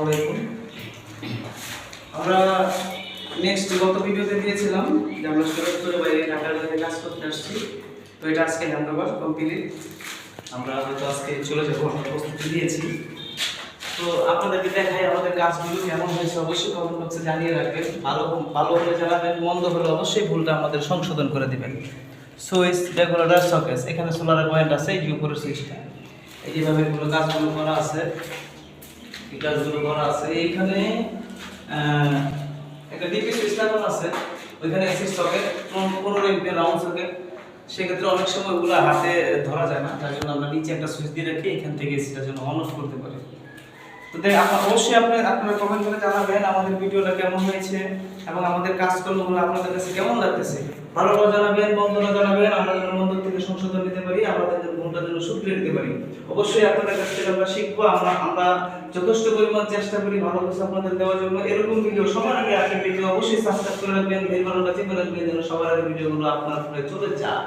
আলাইকুম। আমরা নেক্সট গত ভিডিওতে যে আমরা করতে আসছি। তো এটা আজকে আমরা হয়তো আজকে তো দেখাই আমাদের কাজগুলো কেমন হয়েছে। অবশ্যই কমেন্ট জানিয়ে রাখবেন। ভালো ভালো হলে জানাবেন, মন্দ হলে অবশ্যই ভুলটা আমাদের সংশোধন করে দিবেন। সুইচ রেগুলেটর সকেস এখানে সোলারের পয়েন্ট আছে, এই যে সুইচটা এই যেভাবে এগুলো কাজগুলো করা আছে। এই কাজগুলো করা আছে। এইখানে একটা ডিপি সিস্টেম আছে। ওইখানে এসি সকেট, পনেরো এমপি রাউন্ড সকেট। সেক্ষেত্রে অনেক সময় ওগুলো হাতে ধরা যায় না। তার জন্য আমরা নিচে একটা সুইচ দিয়ে রাখি এখান থেকে এসিটার যেন অন অফ করতে পারি। তো দেখ আপনার অবশ্যই আপনি আপনারা কমেন্ট করে জানাবেন আমাদের ভিডিওটা কেমন হয়েছে এবং আমাদের কাজকর্মগুলো আপনাদের কাছে কেমন লাগতেছে। ভালো ভালো জানাবেন মন্দটা জানাবেন, আমরা যেন মন্দ থেকে সংশোধন নিতে পারি আমাদের যেন ভুলটা যেন শুধরে নিতে পারি। অবশ্যই আপনাদের কাছ থেকে আমরা শিখব, আমরা আমরা যথেষ্ট পরিমাণ চেষ্টা করি ভালো কিছু আপনাদের দেওয়ার জন্য। এরকম ভিডিও সবার আগে আপনি ভিডিও অবশ্যই সাবস্ক্রাইব করে রাখবেন বেল বাটনটা চেপে রাখবেন, যেন সবার আগে ভিডিওগুলো আপনার ফোনে চলে যায়।